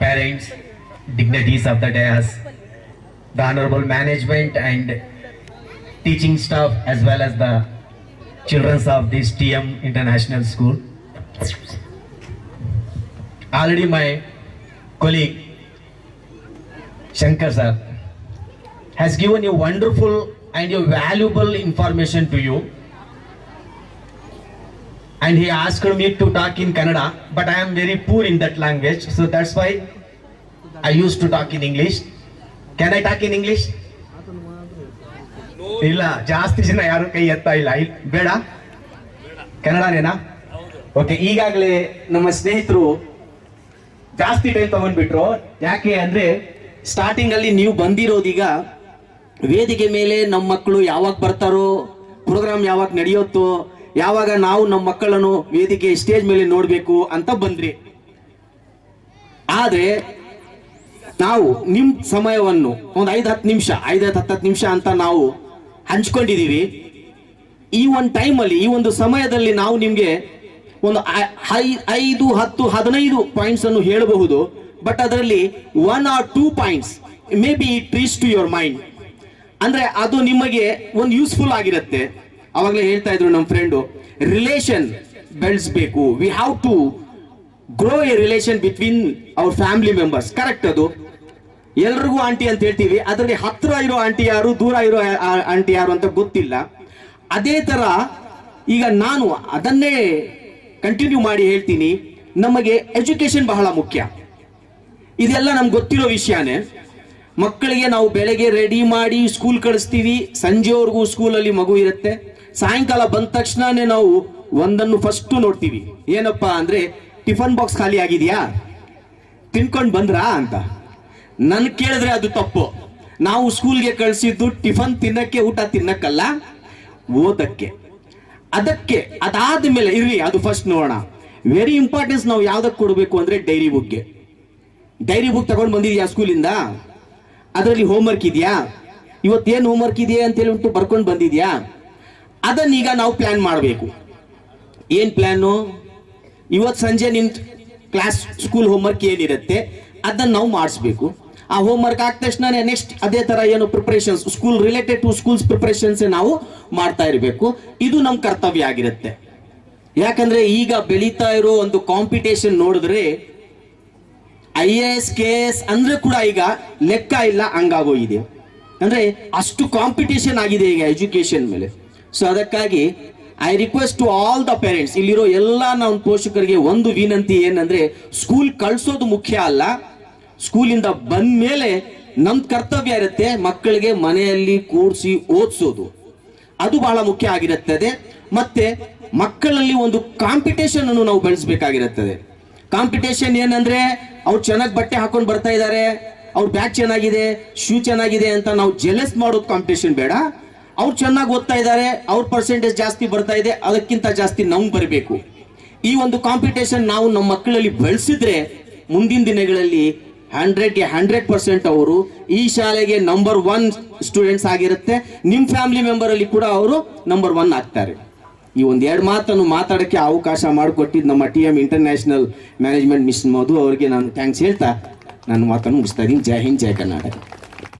parents, dignitaries of the dais, the honorable management and teaching staff as well as the children of this TM International School. Already my colleague Shankar sir has given you wonderful and valuable information to you. And he asked me to talk in Kannada, but I am very poor in that language, so that's why I used to talk in English. Can I talk in English? ಇಲ್ಲ ಜಾಸ್ತಿ ಜನ ಯಾರು ಕೈ ಎತ್ತಾ ಇಲ್ಲ ಇಲ್- ಬೇಡ ಕನ್ನಡನೇನಾ okay ಈಗಾಗಲೇ ನಮ್ಮ ಸ್ನೇಹಿತರು ಜಾಸ್ತಿ ಟೈಮ್ ತಗೊಂಡ್ಬಿಟ್ರು ಯಾಕೆ ಅಂದ್ರೆ ಸ್ಟಾರ್ಟಿಂಗ್ ಅಲ್ಲಿ ನೀವು ಬಂದಿರೋದೀಗ ವೇದಿಕೆ ಮೇಲೆ ನಮ್ಮ ಮಕ್ಕಳು ಯಾವಾಗ ಬರ್ತಾರೋ ಪ್ರೋಗ್ರಾಮ್ ಯಾವಾಗ ನಡೆಯುತ್ತೋ ಯಾವಾಗ ನಾವು ನಮ್ಮ ಮಕ್ಕಳನ್ನು ವೇದಿಕೆ ಸ್ಟೇಜ್ ಮೇಲೆ ನೋಡಬೇಕು ಅಂತ ಬಂದ್ರಿ. ಆದರೆ ನಾವು ನಿಮ್ಮ ಸಮಯವನ್ನು ಒಂದು ಐದು ಹತ್ತು ನಿಮಿಷ, ಐದು ಹತ್ತು ಹತ್ತು ನಿಮಿಷ ಅಂತ ನಾವು ಹಂಚ್ಕೊಂಡಿದ್ದೀವಿ ಈ ಒಂದು ಟೈಮಲ್ಲಿ, ಈ ಒಂದು ಸಮಯದಲ್ಲಿ ನಾವು ನಿಮಗೆ ಒಂದು ಐದು, ಹತ್ತು, ಹದಿನೈದು ಪಾಯಿಂಟ್ಸ್ ಅನ್ನು ಹೇಳಬಹುದು. ಬಟ್ ಅದರಲ್ಲಿ one or two points may be it reach to your mind ಅಂದ್ರೆ ಅದು ನಿಮಗೆ ಒಂದು ಯೂಸ್ಫುಲ್ ಆಗಿರುತ್ತೆ. ಅವಾಗಲೇ ಹೇಳ್ತಾ ಇದ್ರು ನಮ್ಮ ಫ್ರೆಂಡು ರಿಲೇಷನ್ ಬೆಳೆಸ್ಬೇಕು we have to grow a relation between our family members correct ಅದು. ಎಲ್ರಿಗೂ ಆಂಟಿ ಅಂತ ಹೇಳ್ತೀವಿ. ಅದರಲ್ಲಿ ಹತ್ತಿರ ಇರೋ ಆಂಟಿ ಯಾರು, ದೂರ ಇರೋ ಆಂಟಿ ಯಾರು ಅಂತ ಗೊತ್ತಿಲ್ಲ. ಅದೇ ತರ ಈಗ ನಾನು ಅದನ್ನೇ ಕಂಟಿನ್ಯೂ ಮಾಡಿ ಹೇಳ್ತೀನಿ. ನಮಗೆ ಎಜುಕೇಶನ್ ಬಹಳ ಮುಖ್ಯ. ಇದೆಲ್ಲ ನಮ್ಗೆ ಗೊತ್ತಿರೋ ವಿಷಯನೇ. ಮಕ್ಕಳಿಗೆ ನಾವು ಬೆಳಗ್ಗೆ ರೆಡಿ ಮಾಡಿ ಸ್ಕೂಲ್ ಕಳಿಸ್ತೀವಿ. ಸಂಜೆವರೆಗೂ ಸ್ಕೂಲಲ್ಲಿ ಮಗು ಇರುತ್ತೆ. ಸಾಯಂಕಾಲ ಬಂದ ತಕ್ಷಣನೇ ನಾವು ಒಂದನ್ನು ಫಸ್ಟ್ ನೋಡ್ತೀವಿ. ಏನಪ್ಪಾ ಅಂದ್ರೆ, ಟಿಫನ್ ಬಾಕ್ಸ್ ಖಾಲಿ ಆಗಿದೆಯಾ? ತಿನ್ಕೊಂಡು ಬಂದ್ರಾ ಅಂತ. ನನ್ ಕೇಳಿದ್ರೆ ಅದು ತಪ್ಪು. ನಾವು ಸ್ಕೂಲ್ಗೆ ಕಳಿಸಿದ್ದು ಟಿಫನ್ ತಿನ್ನಕ್ಕೆ, ಊಟ ತಿನ್ನಕ್ಕಲ್ಲ, ಓದಕ್ಕೆ. ಅದಕ್ಕೆ ಅದಾದ ಮೇಲೆ ಇರ್ಲಿ, ಅದು ಫಸ್ಟ್ ನೋಡೋಣ. ವೆರಿ ಇಂಪಾರ್ಟೆನ್ಸ್ ನಾವು ಯಾವ್ದಕ್ಕೆ ಕೊಡಬೇಕು ಅಂದ್ರೆ ಡೈರಿ ಬುಕ್ಗೆ ಡೈರಿ ಬುಕ್ ತಗೊಂಡು ಬಂದಿದ್ಯಾ ಸ್ಕೂಲಿಂದ ಅದರಲ್ಲಿ ಹೋಮ್ವರ್ಕ್ ಇದೆಯಾ? ಇವತ್ತೇನು ಹೋಮ್ವರ್ಕ್ ಇದೆಯಾ ಅಂತೇಳಿ ಉಂಟು ಬರ್ಕೊಂಡು ಬಂದಿದ್ಯಾ? ಅದನ್ನೀಗ ನಾವು ಪ್ಲಾನ್ ಮಾಡಬೇಕು. ಏನು ಪ್ಲ್ಯಾನು ಇವತ್ತು ಸಂಜೆ ನಿನ್ ಕ್ಲಾಸ್ ಸ್ಕೂಲ್ ಹೋಮ್ವರ್ಕ್ ಏನಿರುತ್ತೆ, ಅದನ್ನು ನಾವು ಮಾಡಿಸ್ಬೇಕು. ಆ ಹೋಮ್ವರ್ಕ್ ಆದ ತಕ್ಷಣ ನೆಕ್ಸ್ಟ್ ಅದೇ ತರ ಏನು preparations school related to schools preparations ನಾವು ಮಾಡ್ತಾ ಇರಬೇಕು. ಇದು ನಮ್ಮ ಕರ್ತವ್ಯ ಆಗಿರುತ್ತೆ. ಯಾಕಂದ್ರೆ ಈಗ ಬೆಳೀತಾ ಇರೋ ಒಂದು ಕಾಂಪಿಟೇಷನ್ ನೋಡಿದ್ರೆ I A S K S ಅಂದ್ರೆ ಕೂಡ ಈಗ ಲೆಕ್ಕ ಇಲ್ಲ, ಹಂಗಾಗೋಗಿದೆ. ಅಂದ್ರೆ ಅಷ್ಟು ಕಾಂಪಿಟೇಷನ್ ಆಗಿದೆ ಈಗ ಎಜುಕೇಶನ್ ಮೇಲೆ. ಸೊ ಅದಕ್ಕಾಗಿ I request to all the parents ಇಲ್ಲಿರೋ ಎಲ್ಲ ನಮ್ಮ ಪೋಷಕರಿಗೆ ಒಂದು ವಿನಂತಿ ಏನಂದ್ರೆ ಸ್ಕೂಲ್ ಕಳಿಸೋದು ಮುಖ್ಯ ಅಲ್ಲ. ಸ್ಕೂಲಿಂದ ಬಂದ ಮೇಲೆ ನಮ್ ಕರ್ತವ್ಯ ಇರುತ್ತೆ ಮಕ್ಕಳಿಗೆ ಮನೆಯಲ್ಲಿ ಕೂಡಿಸಿ ಓದಿಸೋದು. ಅದು ಬಹಳ ಮುಖ್ಯ ಆಗಿರುತ್ತದೆ. ಮತ್ತೆ ಮಕ್ಕಳಲ್ಲಿ ಒಂದು ಕಾಂಪಿಟೇಷನ್ ಅನ್ನು ನಾವು ಬೆಳೆಸಬೇಕಾಗಿರುತ್ತದೆ. ಕಾಂಪಿಟೇಷನ್ ಏನಂದ್ರೆ, ಅವ್ರು ಚೆನ್ನಾಗಿ ಬಟ್ಟೆ ಹಾಕೊಂಡು ಬರ್ತಾ ಇದ್ದಾರೆ, ಅವ್ರ ಬ್ಯಾಗ್ ಚೆನ್ನಾಗಿದೆ ಶೂ ಚೆನ್ನಾಗಿದೆ ಅಂತ ನಾವು ಜೆಲೆಸ್ ಮಾಡೋದು ಕಾಂಪಿಟೇಷನ್ ಬೇಡ. ಅವ್ರು ಚೆನ್ನಾಗಿ ಓದ್ತಾ ಇದ್ದಾರೆ, ಅವ್ರ ಪರ್ಸೆಂಟೇಜ್ ಜಾಸ್ತಿ ಬರ್ತಾ ಇದೆ, ಅದಕ್ಕಿಂತ ಜಾಸ್ತಿ ನಮ್ಗೆ ಬರಬೇಕು. ಈ ಒಂದು ಕಾಂಪಿಟೇಷನ್ ನಾವು ನಮ್ಮ ಮಕ್ಕಳಲ್ಲಿ ಬೆಳೆಸಿದ್ರೆ, ಮುಂದಿನ ದಿನಗಳಲ್ಲಿ ಹಂಡ್ರೆಡ್ಗೆ ಹಂಡ್ರೆಡ್ ಪರ್ಸೆಂಟ್ ಅವರು ಈ ಶಾಲೆಗೆ ನಂಬರ್ ಒನ್ ಸ್ಟೂಡೆಂಟ್ಸ್ ಆಗಿರುತ್ತೆ. ನಿಮ್ಮ ಫ್ಯಾಮಿಲಿ ಮೆಂಬರ್ ಅಲ್ಲಿ ಕೂಡ ಅವರು ನಂಬರ್ ಒನ್ ಆಗ್ತಾರೆ. ಈ ಒಂದು ಎರಡು ಮಾತನ್ನು ಮಾತಾಡಕ್ಕೆ ಅವಕಾಶ ಮಾಡಿಕೊಟ್ಟಿದ್ದು ನಮ್ಮ T M international management mission Madhu ಅವರಿಗೆ ನಾನು ಥ್ಯಾಂಕ್ಸ್ ಹೇಳ್ತಾ ನನ್ನ ಮಾತನ್ನು ಮುಗಿಸ್ತಾ ಇದ್ದೀನಿ. ಜೈ ಹಿಂದ್, ಜೈ ಕರ್ನಾಟಕ.